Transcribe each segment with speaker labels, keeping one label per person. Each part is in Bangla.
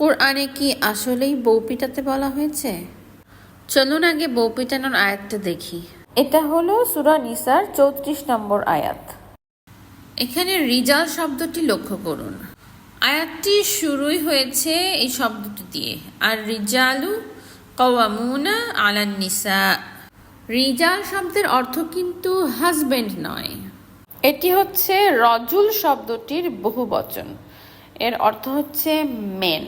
Speaker 1: কোরআনে কি আসলেই বউ পিটাতে বলা হয়েছে? চলুন আগে বউ পিটানোর আয়াতটা দেখি।
Speaker 2: এটা হলো সুরা নিসার চৌত্রিশ নম্বর আয়াত।
Speaker 1: এখানে রিজাল শব্দটি লক্ষ্য করুন। আয়াতটি শুরুই হয়েছে এই শব্দটি দিয়ে। আর রিজালু কওয়ামুনা আলান নিসা। রিজাল শব্দের অর্থ কিন্তু হাজবেন্ড নয়।
Speaker 2: এটি হচ্ছে রজুল শব্দটির বহু বচন এর অর্থ হচ্ছে মেন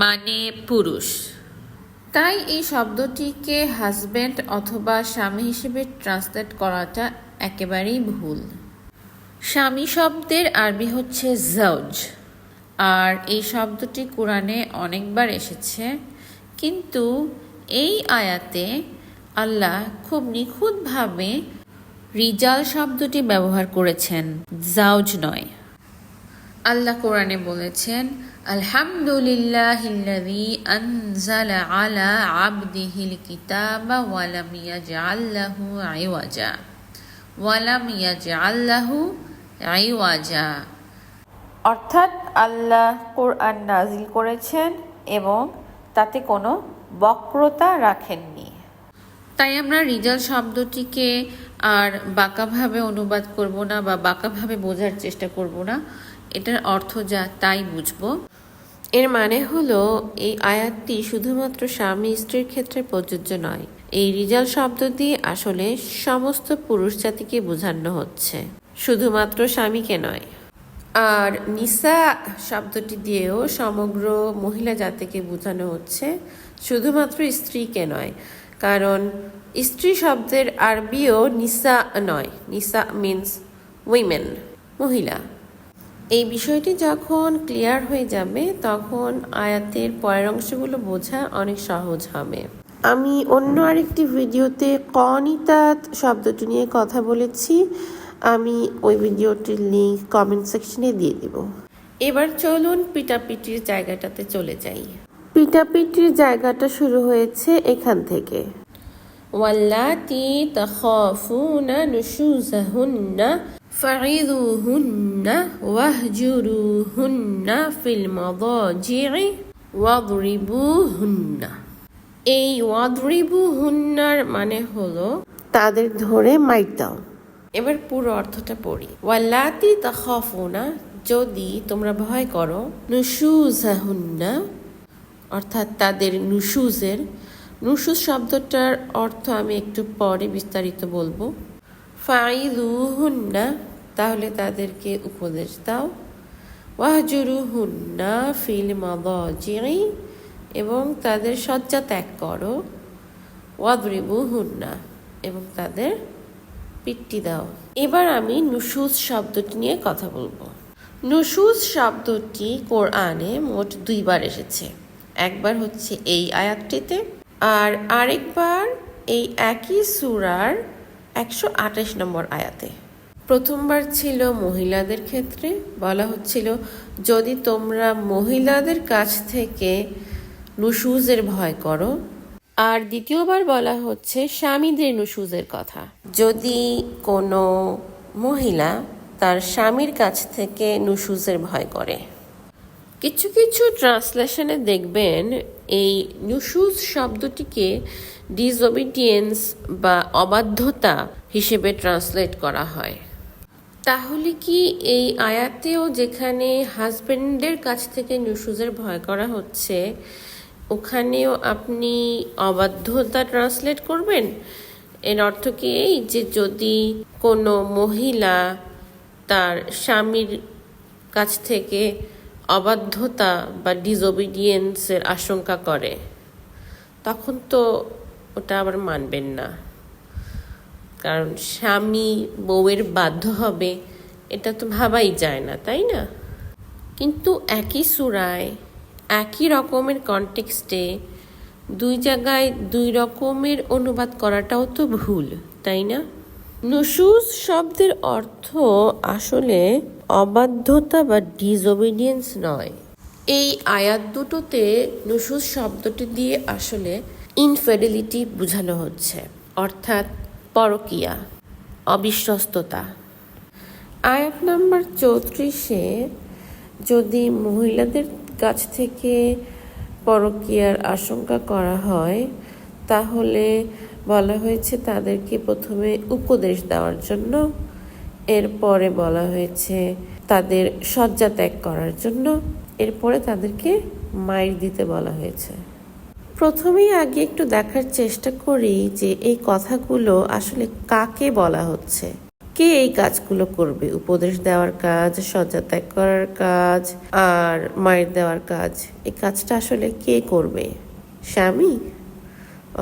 Speaker 1: মানে পুরুষ। তাই এই শব্দটিকে হাজব্যান্ড অথবা স্বামী হিসেবে ট্রান্সলেট করাটা একেবারেই ভুল। স্বামী শব্দের আরবি হচ্ছে জজ আর এই শব্দটি কোরআনে অনেকবার এসেছে। কিন্তু এই আয়াতে আল্লাহ খুব নিখুঁতভাবে রিজাল শব্দটি ব্যবহার করেছেন জাউজ নয়। আল্লাহ কোরআনে বলেছেন, আলহামদুলিল্লাহিল্লাযী আনজালা আলা আবদিহিল কিতাবা ওয়ালাম ইয়াজআল লাহু আইওয়াজা ওয়ালাম ইয়াজআল লাহু আইওয়াজা
Speaker 2: অর্থাৎ আল্লাহ কোরআন নাজিল করেছেন এবং তাতে কোনো বক্রতা রাখেননি।
Speaker 1: তাই আমরা রিজাল শব্দটিকে আর বাঁকাভাবে অনুবাদ করব না বা বাঁকাভাবে বোঝার চেষ্টা করব না। এটার অর্থ যা তাই বুঝব।
Speaker 3: এর মানে হলো, এই আয়াতটি শুধুমাত্র স্বামী স্ত্রীর ক্ষেত্রে প্রযোজ্য নয়। এই রিজাল শব্দ দিয়ে আসলে সমস্ত পুরুষ জাতিকে বোঝানো হচ্ছে। শুধুমাত্র স্বামীকে নয়। আর নিসা শব্দটি দিয়েও সমগ্র মহিলা জাতিকে বোঝানো হচ্ছে, শুধুমাত্র স্ত্রীকে নয়। কারণ স্ত্রী শব্দের আরবিও নিসা নয়। নিসা মিন্স উইমেন মহিলা। এই বিষয়টি যখন ক্লিয়ার হয়ে যাবে, তখন আয়াতের পরের অংশগুলো বোঝা অনেক সহজ হবে। আমি অন্য আরেকটি ভিডিওতে কনিতাত শব্দটি নিয়ে কথা বলেছি। আমি ওই ভিডিওটির লিঙ্ক কমেন্ট সেকশনে দিয়ে দিব। এবার চলুন পিটাপিটির জায়গাটাতে চলে যাই। পিটাপিটির জায়গাটা শুরু হয়েছে এখান থেকে। ওয়াল্লাতি তাখাফুনা নুশুজাহুন্না ফাইদুহুন্না ওয়াহজুরুহুন্না ফিল মাদাজি'i ওয়াদরিবুহুন্না এই ওয়াদরিবুহুন্নার মানে হলো তাদের ধরে মাইট দাও। এবার পুরো অর্থটা পড়ি। ওয়াল্লাতি তাখাফুনা, যদি তোমরা ভয় করো নুশুজাহুন্না অর্থাৎ তাদের নুশুজের নুশুজ শব্দটার অর্থ আমি একটু পরে বিস্তারিত বলব। ফাইলুহুন্না তাহলে তাদেরকে উপদেশ দাও। ওয়াহজুরুহুন্না ফিল মাদাজি'i এবং তাদের শয্যা ত্যাগ করো। ওয়াদরিবুহুন্না, এবং তাদের পিট্টি দাও। এবার আমি নুশুজ শব্দটি নিয়ে কথা বলব। নুশুজ শব্দটি কোরআনে মোট দুইবার এসেছে। একবার হচ্ছে এই আয়াতটিতে, আর আরেকবার এই একই সুরার একশো আঠাশ নম্বর আয়াতে। প্রথমবার ছিল মহিলাদের ক্ষেত্রে, বলা হচ্ছিল, যদি তোমরা মহিলাদের কাছ থেকে নুসুজের ভয় করো। আর দ্বিতীয়বার বলা হচ্ছে, স্বামীদের নুসুজের কথা। যদি কোনো মহিলা তার স্বামীর কাছ থেকে নুসুজের ভয় করে। কিছু কিছু ট্রান্সলেশনে দেখবেন এই নুশুজ শব্দটিকে ডিসওবিডিয়েন্স বা অবাধ্যতা হিসেবে ট্রান্সলেট করা হয়। তাহলে কি এই আয়াতেও যেখানে হাজবেন্ডের কাছ থেকে নুসুজের ভয় করা হচ্ছে, ওখানেও আপনি অবাধ্যতা ট্রান্সলেট করবেন? এর অর্থ কি এই যে যদি কোনো মহিলা তার স্বামীর কাছ থেকে অবাধ্যতা বা ডিসওবিডিয়েন্সের আশঙ্কা করে, তখন তো ওটা আবার মানবেন না। কারণ স্বামী বউয়ের বাধ্য হবে, এটা তো ভাবাই যায় না, তাই না? কিন্তু একই সুরায়, একই রকমের কনটেক্সটে দুই জায়গায় দুই রকমের অনুবাদ করাটাও তো ভুল, তাই না? নুশুজ শব্দের অর্থ আসলে অবাধ্যতা বা ডিসওবিডিয়েন্স নয়। এই আয়াত দুটোতে নুশুজ শব্দটি দিয়ে আসলে ইনফেডিলিটি বোঝানো হচ্ছে, অর্থাৎ পরকিয়া, অবিশ্বস্ততা। আয়াত নাম্বার চৌত্রিশে, যদি মহিলাদের কাছ থেকে পরকীয়ার আশঙ্কা করা হয়, তাহলে বলা হয়েছে তাদেরকে প্রথমে উপদেশ দেওয়ার জন্য। এরপরে বলা হয়েছে তাদের শয্যা ত্যাগ করার জন্য। এরপরে তাদেরকে মাইর দিতে বলা হয়েছে। প্রথমেই আগে একটু দেখার চেষ্টা করি যে এই কথাগুলো আসলে কাকে বলা হচ্ছে। কে এই কাজগুলো করবে? উপদেশ দেওয়ার কাজ, শয্যা ত্যাগ করার কাজ, আর মায়ের দেওয়ার কাজ, এই কাজটা আসলে কে করবে? স্বামী?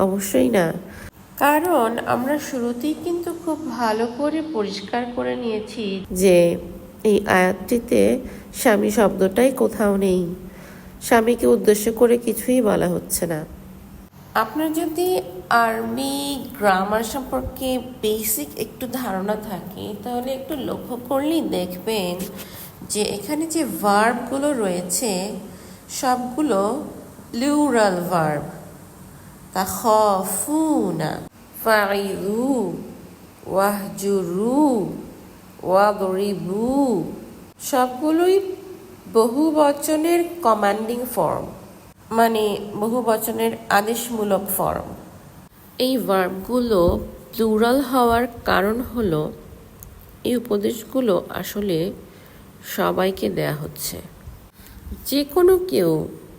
Speaker 3: অবশ্যই না। কারণ আমরা শুরুতেই কিন্তু খুব ভালো করে পরিষ্কার করে নিয়েছি যে এই আয়াতটিতে স্বামী শব্দটাই কোথাও নেই। স্বামীকে উদ্দেশ্য করে কিছুই বলা হচ্ছে না। আপনার যদি আরবি গ্রামার সম্পর্কে বেসিক একটু ধারণা থাকে, তাহলে একটু লক্ষ্য করলেই দেখবেন যে এখানে যে ভার্বগুলো রয়েছে, সবগুলো প্লুরাল ভার্ব। তাখফুনা ফাইদু ওয়াহজুরু ওয়াদরিবু সবগুলোই বহু বচনের কমান্ডিং ফর্ম মানে বহু বচনের আদেশমূলক ফর্ম এই ভার্বগুলো প্লুরাল হওয়ার কারণ হলো, এই উপদেশগুলো আসলে সবাইকে দেয়া হচ্ছে। যে কোনো কেউ,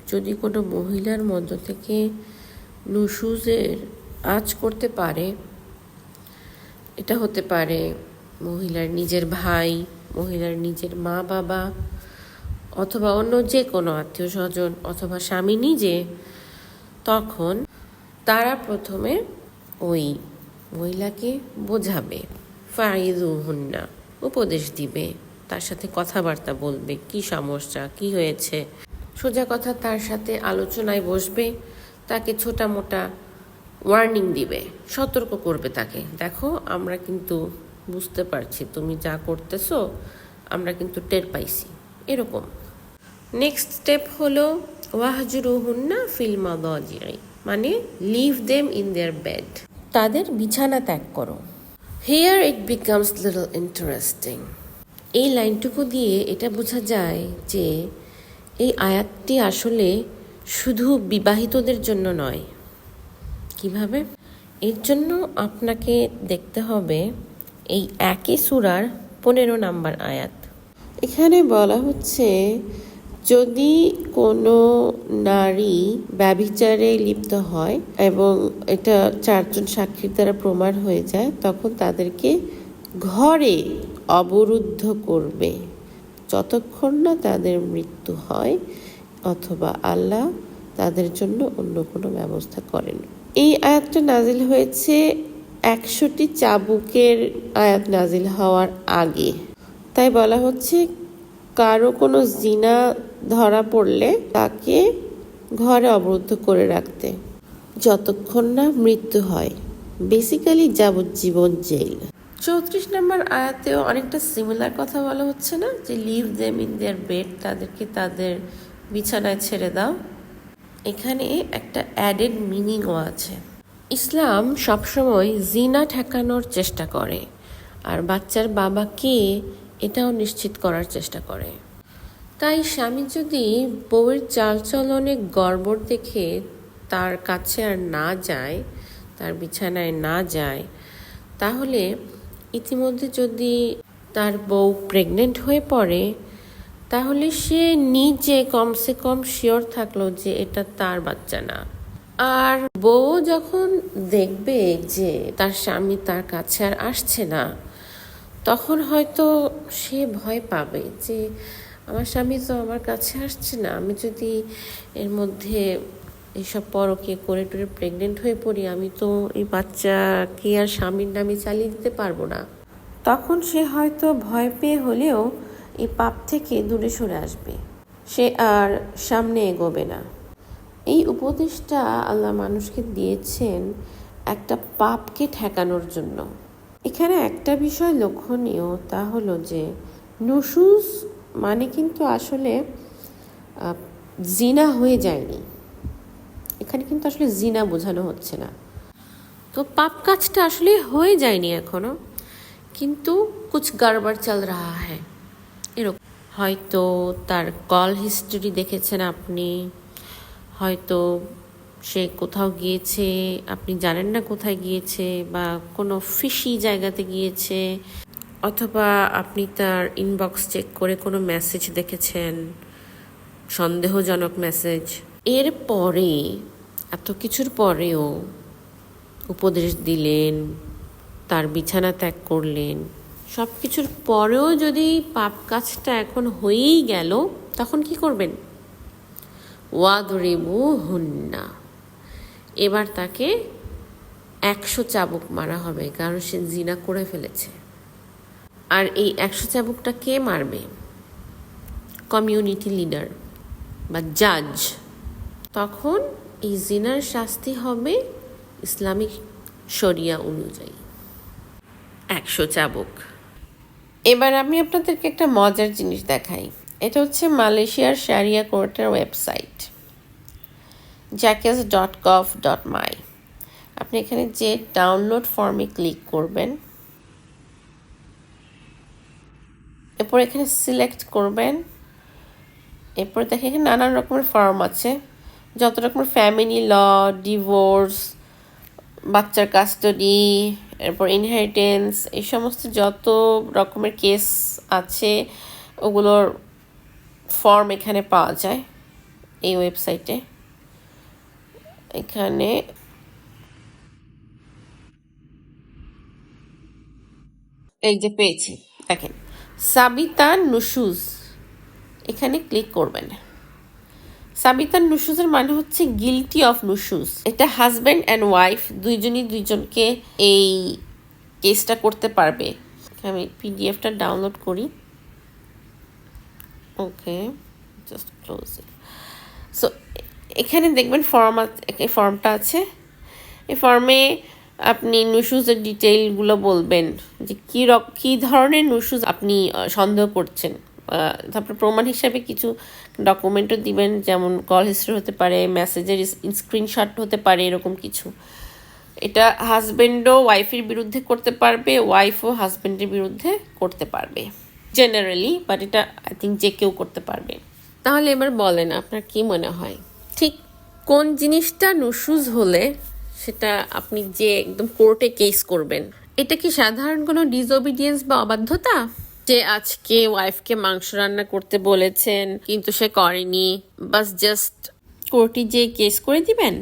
Speaker 3: যদি কোনো মহিলার মধ্য থেকে নুশুজের আজ করতে পারে, এটা হতে পারে মহিলার নিজের ভাই, মহিলার নিজের মা বাবা, অথবা অন্য যে কোনো আত্মীয় স্বজন অথবা স্বামী নিজে, তখন তারা প্রথমে ওই মহিলাকে বোঝাবে। ফাইদু হুন্না উপদেশ দিবে, তার সাথে কথাবার্তা বলবে, কি সমস্যা, কি হয়েছে? সোজা কথা তার সাথে আলোচনায় বসবে। তাকে ছোটা মোটা ওয়ার্নিং দিবে, সতর্ক করবে তাকে। দেখো, আমরা কিন্তু বুঝতে পারছি, তুমি যা করতেছো, আমরা কিন্তু টের পাইছি। এরকম। নেক্সট স্টেপ হলো, ওয়াহজুরুহুন্না ফিল্মা মাদাজি'i মানে leave them in their bed তাদের বিছানা ত্যাগ করো। Here it becomes little interesting এই লাইনটুকু দিয়ে এটা বোঝা যায় যে, এই আয়াতটি আসলে শুধু বিবাহিতদের জন্য নয়। কীভাবে? এর জন্য আপনাকে দেখতে হবে এই একই সুরার পনেরো নাম্বার আয়াত। এখানে বলা হচ্ছে, যদি কোনো নারী ব্যভিচারে লিপ্ত হয় এবং এটা চারজন সাক্ষীর দ্বারা প্রমাণ হয়ে যায়, তখন তাদেরকে ঘরে অবরুদ্ধ করবে। যতক্ষণ না তাদের মৃত্যু হয় অথবা আল্লাহ তাদের জন্য অন্য কোনো ব্যবস্থা করেন। এই আয়াতটা নাজিল হয়েছে একশোটি চাবুকের আয়াত নাজিল হওয়ার আগে। তাই বলা হচ্ছে, কারও কোনো জিনা ধরা পড়লে তাকে ঘরে অবরুদ্ধ করে রাখতে, যতক্ষণ না মৃত্যু হয়। বেসিক্যালি যাবজ্জীবন জেল। চৌত্রিশ নম্বর আয়াতেও অনেকটা সিমিলার কথা বলা হচ্ছে না, যে leave them in their bed তাদেরকে তাদের বিছানায় ছেড়ে দাও। এখানে একটা অ্যাডেড মিনিংও আছে। ইসলাম সবসময় জিনা ঠেকানোর চেষ্টা করে, আর বাচ্চার বাবা কে এটাও নিশ্চিত করার চেষ্টা করে। তাই স্বামী যদি বউয়ের চালচলনে গড়বড় দেখে তার কাছে আর না যায়, তার বিছানায় না যায়, তাহলে ইতিমধ্যে যদি তার বউ প্রেগনেন্ট হয়ে পড়ে তাহলে সে নিজে কমসে কম শিওর থাকল যে এটা তার বাচ্চা না। আর বউ যখন দেখবে যে তার স্বামী তার কাছে আর আসছে না, তখন হয়তো সে ভয় পাবে যে আমার স্বামী তো আমার কাছে আসছে না, আমি যদি এর মধ্যে এইসব পরকে করে টরে প্রেগনেন্ট হয়ে পড়ি, আমি তো এই বাচ্চাকে আর স্বামীর নামে চালিয়ে দিতে পারব না। তখন সে হয়তো ভয় পেয়ে হলেও এই পাপ থেকে দূরে সরে আসবে। সে আর সামনে এগোবে না। এই উপদেশটা আল্লাহ মানুষকে দিয়েছেন একটা পাপকে ঠেকানোর জন্য। এখানে একটা বিষয় লক্ষণীয় তা হলো যে, নুসুস মানে কিন্তু আসলে জিনা হয়ে যায়নি। এখানে কিন্তু আসলে জিনা বোঝানো হচ্ছে না। তো পাপ কাজটা আসলে হয়ে যায়নি এখনও, কিন্তু কুছ গড়বড় চল রাহা হ্যাঁ এরকম। হয়তো তার কল হিস্টোরি দেখেছেন আপনি, হয়তো সে কোথাও গিয়েছে, আপনি জানেন না কোথায় গিয়েছে বা কোনো ফিশি জায়গাতে গিয়েছে, অথবা আপনি তার ইনবক্স চেক করে কোনো মেসেজ দেখেছেন, সন্দেহজনক মেসেজ এর পরে এত কিছুর পরেও উপদেশ দিলেন, তার বিছানা ত্যাগ করলেন। সব কিছুর পরেও যদি পাপ কাজটা এখন হয়েই গেল, তখন কি করবেন? ওয়াদরিবু হুন্না এবার তাকে একশো চাবুক মারা হবে, কারণ সে জিনা করে ফেলেছে। আর এই একশো চাবুকটা কে মারবে? কমিউনিটি লিডার বা জাজ। তখন এই জিনার শাস্তি হবে ইসলামিক শরিয়া অনুযায়ী। একশো চাবুক। এবার আমি আপনাদেরকে একটা মজার জিনিস দেখাই। এটা হচ্ছে মালয়েশিয়ার শারিয়া কোর্টের ওয়েবসাইট জ্যাকেস ডট গভ ডট মাই আপনি এখানে যে ডাউনলোড ফর্মে ক্লিক করবেন, এরপর এখানে সিলেক্ট করবেন, এরপর দেখেন এখানে নানান রকমের ফর্ম আছে। যত রকমের ফ্যামিলি ল ডিভোর্স বাচ্চার কাস্টডি এরপর ইনহেরিটেন্স এই সমস্ত যত রকমের কেস আছে, ওগুলোর ফর্ম এখানে পাওয়া যায় এই ওয়েবসাইটে এখানে এই যে পেয়েছি, দেখেন। সাবিতা নুসুজ এখানে ক্লিক করবেন। সাবিতার নুশুজের মানে হচ্ছে গিলটি অফ নুশুজ এটা হাজব্যান্ড অ্যান্ড ওয়াইফ দুইজনই দুইজনকে এই কেসটা করতে পারবে। আমি পিডিএফটা ডাউনলোড করি। ওকে জাস্ট ক্লোজ সো এখানে দেখবেন ফর্ম এই ফর্মটা আছে। এই ফর্মে আপনি নুশুজের ডিটেইলগুলো বলবেন যে কী রক, কী ধরনের নুশুজ আপনি সন্দেহ করছেন। তারপর প্রমাণ হিসাবে কিছু ডকুমেন্টও দিবেন, যেমন কল হিস্ট্রি হতে পারে মেসেজের স্ক্রিনশট হতে পারে, এরকম কিছু। এটা হাজব্যান্ডও ওয়াইফের বিরুদ্ধে করতে পারবে ওয়াইফও হাজব্যান্ডের বিরুদ্ধে করতে পারবে। জেনারেলি বাট এটা আই থিঙ্ক যে কেউ করতে পারবে। তাহলে এবার বলেন, আপনার কি মনে হয়? ঠিক কোন জিনিসটা নুশুজ হলে সেটা আপনি যে একদম কোর্টে কেস করবেন, এটা কি সাধারণ কোনো ডিসওবিডিয়েন্স বা অবাধ্যতা? যে আজকে ওয়াইফকে মাংস রান্না করতে বলেছেন, কিন্তু সে করেনি। বাস জাস্ট কোর্টে যে কেস করে দিবেন?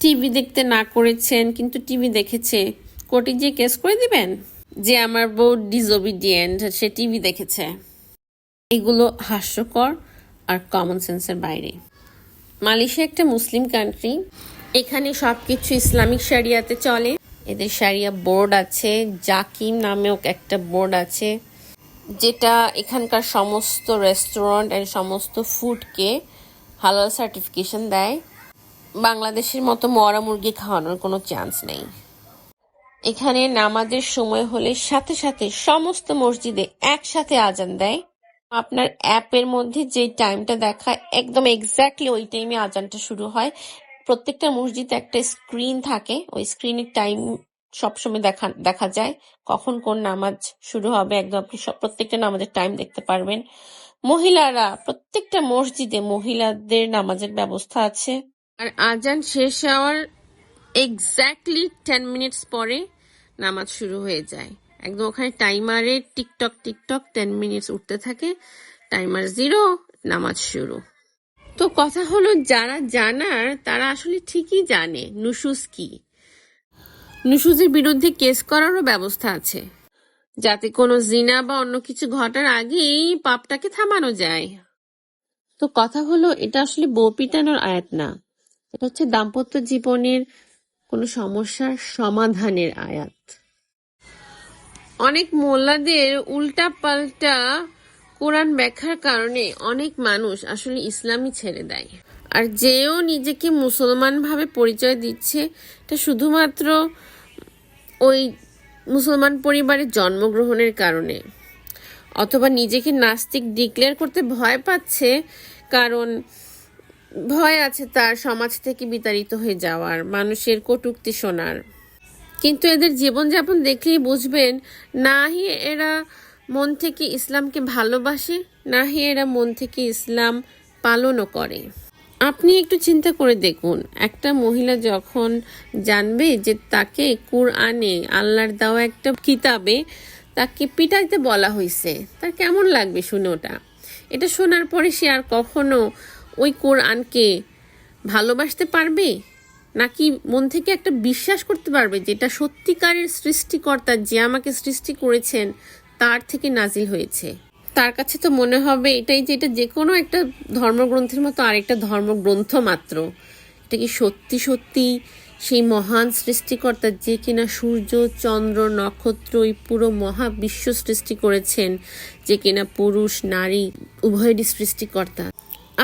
Speaker 3: টিভি দেখতে না করেছেন, কিন্তু টিভি দেখেছে। কোর্টে যে কেস করে দিবেন? যে আমার বউ ডিসওবিডিয়েন্ট সে টিভি দেখেছে। এগুলো হাস্যকর আর কমন সেন্সের বাইরে। মালয়েশিয়া একটা মুসলিম কান্ট্রি এখানে সব কিছু ইসলামিক শারিয়াতে চলে। এদের শারিয়া বোর্ড আছে, জাকিম নামেও একটা বোর্ড আছে। যেটা এখানকার সমস্ত রেস্টুরেন্ট অ্যান্ড সমস্ত ফুডকে হালাল সার্টিফিকেশন দেয়, বাংলাদেশের মতো মরা মুরগি খাওয়ানোর কোনো চান্স নেই। এখানে নামাজের সময় হলে সাথে সাথে সমস্ত মসজিদে একসাথে আজান দেয়। আপনার অ্যাপের মধ্যে যে টাইমটা দেখায় একদম এক্স্যাক্টলি ওই টাইমে আজানটা শুরু হয়। প্রত্যেকটা মসজিদে একটা স্ক্রিন থাকে, ওই স্ক্রিনের টাইম সবসময় দেখা দেখা যায়। কখন কোন নামাজ শুরু হবে, একদম আপনি প্রত্যেকটা নামাজের টাইম দেখতে পারবেন। মহিলারা, প্রত্যেকটা মসজিদে মহিলাদের নামাজের ব্যবস্থা আছে। আর আজান শেষ হওয়ার এক্স্যাক্টলি টেন মিনিটস পরে নামাজ শুরু হয়ে যায়। একদম ওখানে টাইমারে tick tock tick tock ten minutes উঠতে থাকে টাইমার জিরো নামাজ শুরু। তো কথা হলো, যারা জানার, তারা আসলে ঠিকই জানে, নুসুস কি? নুশুজের বিরুদ্ধে কেস করারও ব্যবস্থা আছে। যাতে কোনো জিনা বা অন্য কিছু ঘটার আগেই পাপটাকে থামানো যায়। তো কথা হলো, এটা আসলে বউ পিটানোর আয়াত না। এটা হচ্ছে দাম্পত্য জীবনের কোনো সমস্যার সমাধানের আয়াত। অনেক মোল্লাদের উল্টা পাল্টা কোরআন ব্যাখ্যার কারণে অনেক মানুষ আসলে ইসলামই ছেড়ে দেয়। আর যেও নিজেকে মুসলমান ভাবে পরিচয় দিচ্ছে, এটা শুধুমাত্র ওই মুসলমান পরিবারে জন্মগ্রহণের কারণে। অথবা নিজেকে নাস্তিক ডিক্লেয়ার করতে ভয় পাচ্ছে, কারণ ভয় আছে তার সমাজ থেকে বিতাড়িত হয়ে যাওয়ার, মানুষের কটূক্তি শোনার। কিন্তু এদের জীবনযাপন দেখলেই বুঝবেন, না হি এরা মন থেকে ইসলামকে ভালোবাসে, না হি এরা মন থেকে ইসলাম পালনও করে।
Speaker 4: আপনি একটু চিন্তা করে দেখুন। একটা মহিলা যখন জানবে যে তাকে কোরআনে, আল্লাহর দেওয়া একটা কিতাবে তাকে পিটাইতে বলা হয়েছে তার কেমন লাগবে শুনে ওটা? এটা শোনার পরে সে আর কখনো ওই কোরআনকে ভালোবাসতে পারবে? নাকি মন থেকে একটা বিশ্বাস করতে পারবে যে এটা সত্যিকারের সৃষ্টিকর্তা যে আমাকে সৃষ্টি করেছেন, তার থেকে নাজিল হয়েছে? তার কাছে তো মনে হবে এটাই যে এটা যে কোনো একটা ধর্মগ্রন্থের মতো আরেকটা ধর্মগ্রন্থ মাত্র। এটা কি সত্যি সত্যি সেই মহান সৃষ্টিকর্তা যে কিনা সূর্য, চন্দ্র, নক্ষত্র, এই পুরো মহাবিশ্ব সৃষ্টি করেছেন, যে কিনা পুরুষ, নারী, উভয়েরই সৃষ্টিকর্তা।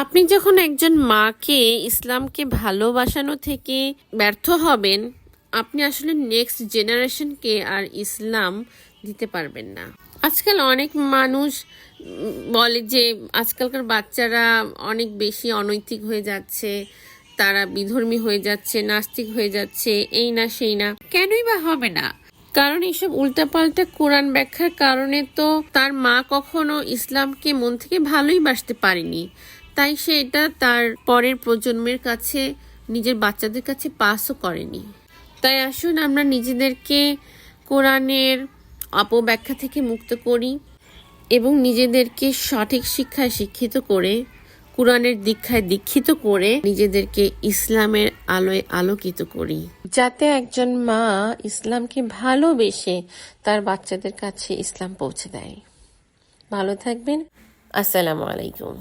Speaker 4: আপনি যখন একজন মাকে ইসলামকে ভালোবাসানো থেকে ব্যর্থ হবেন, আপনি আসলে নেক্সট জেনারেশনকে আর ইসলাম দিতে পারবেন না। আজকাল অনেক মানুষ বলে যে আজকালকার বাচ্চারা অনেক বেশি অনৈতিক হয়ে যাচ্ছে, তারা বিধর্মী হয়ে যাচ্ছে, নাস্তিক হয়ে যাচ্ছে, এই না, সেই না। কেনই বা হবে না? কারণ এইসব উল্টাপাল্টা কোরআন ব্যাখ্যার কারণে তো তার মা কখনো ইসলামকে মন থেকে ভালোই বাসতে পারেনি। তাই সে এটা তার পরের প্রজন্মের কাছে, নিজের বাচ্চাদের কাছে পাসও করেনি। তাই আসুন আমরা নিজেদেরকে কোরআনের অপব্যাখ্যা থেকে মুক্ত করি এবং নিজেদেরকে সঠিক শিক্ষায় শিক্ষিত করে, কোরআনের দীক্ষায় দীক্ষিত করে নিজেদেরকে ইসলামের আলোয় আলোকিত করি। যাতে একজন মা ইসলামকে ভালোবেসে তার বাচ্চাদের কাছে ইসলাম পৌঁছে দেয়। ভালো থাকবেন। আসসালামু আলাইকুম।